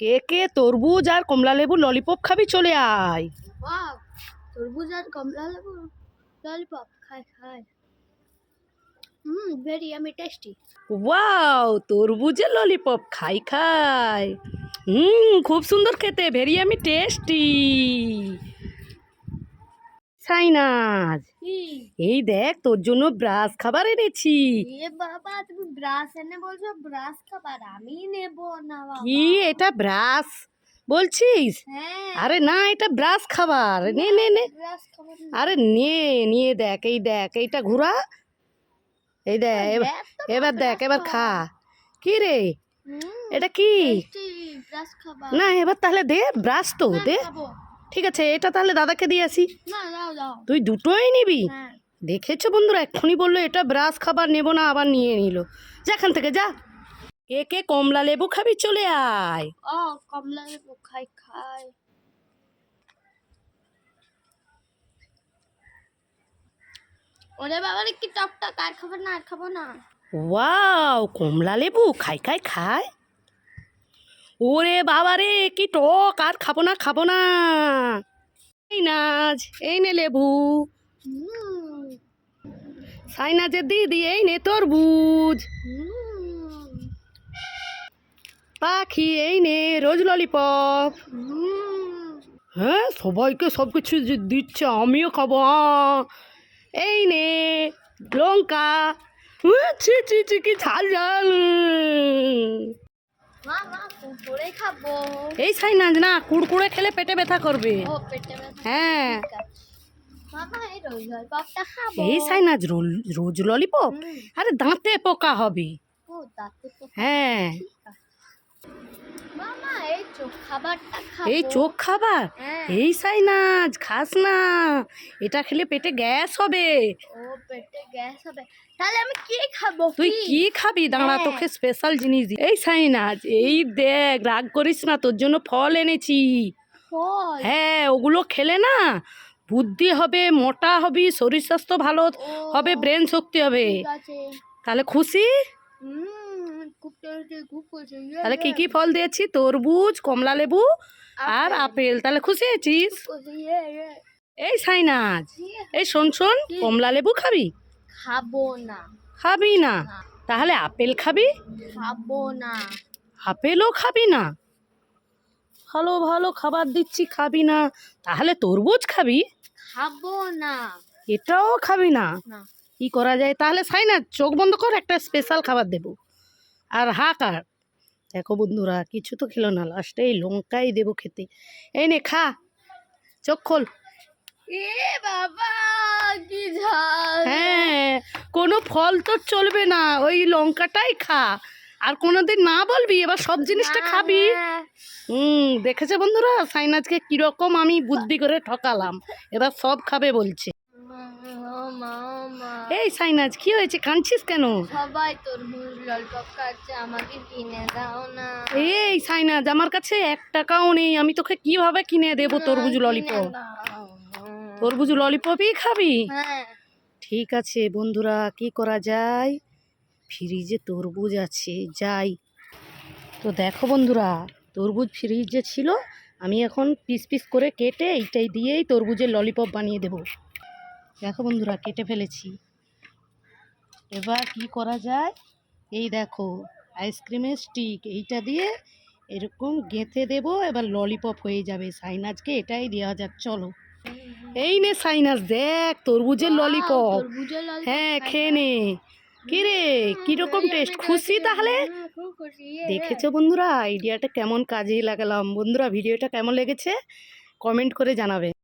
কে কে তরমুজ আর কমলা লেবু ললিপপ খাবি চলে আয়। তরমুজ আর কমলা লেবু ললিপপ খাই খাই। হুম ভেরি আমি টেস্টি ওয়াও তরমুজের ললিপপ খাই খাই। হুম খুব সুন্দর খেতে ভেরি আমি টেস্টি সাইনাজ এই দেখ তোর জন্য ব্রাশ খাবার এনেছি। এ বাবা তুমি ব্রাশ এনে বলছো ব্রাশ খাবার আমি নেব না বাবা। কি এটা ব্রাশ? বলছিস? হ্যাঁ। আরে না এটা ব্রাশ খাবার। নে নে নে। আরে নে নিয়ে দেখ এই দেখ এইটা ঘোরা। এই দেখ এবার দেখ এবার খা। কি রে? এটা কি? না এবার তাহলে দে ব্রাশ তো দে। ঠিক আছে এটা তাহলে দাদাকে দিয়ে আসি। তুই দুটোই নিবি? হ্যাঁ। দেখেছ বন্ধুরা এক্ষুনি বলল এটা ব্রাশ খাবার নেব না আবার নিয়ে নিল। যা এখান থেকে যা। কে কে কমলা লেবু খাবি চলে আয়। ও কমলা লেবু খাই খাই। ওরে বাবা কি টক টক আর খাব না আর খাব না। ওয়াও কমলা লেবু খাই খাই খায় ওরে বাবা রে, কি টক, আর খাব না খাব না। এই নাজ এই নে লেবু। সাইনাজের দিদি, এই নে তরবুজ। পাখি, এই নে রোজ ললিপপ। হ্যাঁ সবাইকে সব কিছু দিচ্ছে, আমিও খাব। এই নে লঙ্কা। ছি ছি ছি, কি ঝাল ঝাল। এই সাইনাজ না কুড়কুড়ে খেলে পেটে ব্যথা করবে। হ্যাঁ। এই সাইনাজ রোজ ললিপপ? আরে দাঁতে পোকা হবে। হ্যাঁ। এই চোখ খাবার? হ্যাঁ। এই সাইনাজ খাস না। এটা খেলে পেটে গ্যাস হবে। তুই কি? খাবি? দাঁড়া হ্যাঁ। তোকে স্পেশাল জিনিস দি এই সাইনাজ এই দেখ রাগ করিস না তোর জন্য ফল এনেছি। হ্যাঁ ওগুলো খেলে না বুদ্ধি হবে মোটা হবি শরীর স্বাস্থ্য ভালো হবে ব্রেন শক্তি হবে। তাহলে খুশি হুম খুব টেস্টি খুব খুশি তাহলে কি কি ফল দিয়েছি? তরমুজ কমলা লেবু আর আপেল। তাহলে খুশি হয়েছিস? ইয়ে, ইয়ে। এই সাইনাজ ইয়ে, এই শোন শোন কমলা লেবু খাবি? খাব না। খাবি না? তাহলে আপেল খাবি? খাব না। আপেলও খাবি না? ভালো ভালো খাবার দিচ্ছি খাবি না। তাহলে তরমুজ খাবি? খাব না। এটাও খাবি না? কি করা যায়? তাহলে সাই না চোখ বন্ধ কর একটা স্পেশাল খাবার দেবো। আর হা কার? দেখো বন্ধুরা কিছু তো খেলো না লাস্টে এই লঙ্কাই দেবো খেতে। এই নে খা। চোখ খোল। এ বাবা কি ঝাল। হ্যাঁ কোনো ফল তো চলবে না ওই লঙ্কাটাই খা। আর কোনোদিন না বলবি এবার সব জিনিসটা খাবি। হুম দেখেছে বন্ধুরা? সাইনাজকে কীরকম আমি বুদ্ধি করে ঠকালাম। এবার সব খাবে বলছে। মা। এই সাইনাজ কি হয়েছে? কাঁদছিস কেন? সবাই তরমুজ ললিপপ খাচ্ছে আমাকে কিনে দাও না। এই সাইনাজ আমার কাছে এক টাকাও নেই আমি তোকে কীভাবে কিনে দেবো তরমুজ ললিপপ। তরমুজ ললিপপই খাবি? হ্যাঁ। ঠিক আছে বন্ধুরা কি করা যায়? ফ্রিজে তরমুজ আছে যাই। তো দেখো বন্ধুরা তরমুজ ফ্রিজে ছিল আমি এখন পিস পিস করে কেটে এইটাই দিয়েই তরমুজের ললিপপ বানিয়ে দেব। দেখো বন্ধুরা কেটে ফেলেছি। এবার কি করা যায়? এই দেখো আইসক্রিমের স্টিক এইটা দিয়ে এরকম গেঁথে দেবো এবার ললিপপ হয়ে যাবে। সাইনাজকে এটাই দেওয়া যাক চলো। এই নে সাইনাজ দেখ তরমুজের Wow, ললিপপ হ্যাঁ খেয়ে নে। কি রে কীরকম টেস্ট খুশি তাহলে? হ্যাঁ, দেখেছ বন্ধুরা? আইডিয়াটা কেমন কাজে লাগালাম। বন্ধুরা ভিডিওটা কেমন লেগেছে? কমেন্ট করে জানাবে।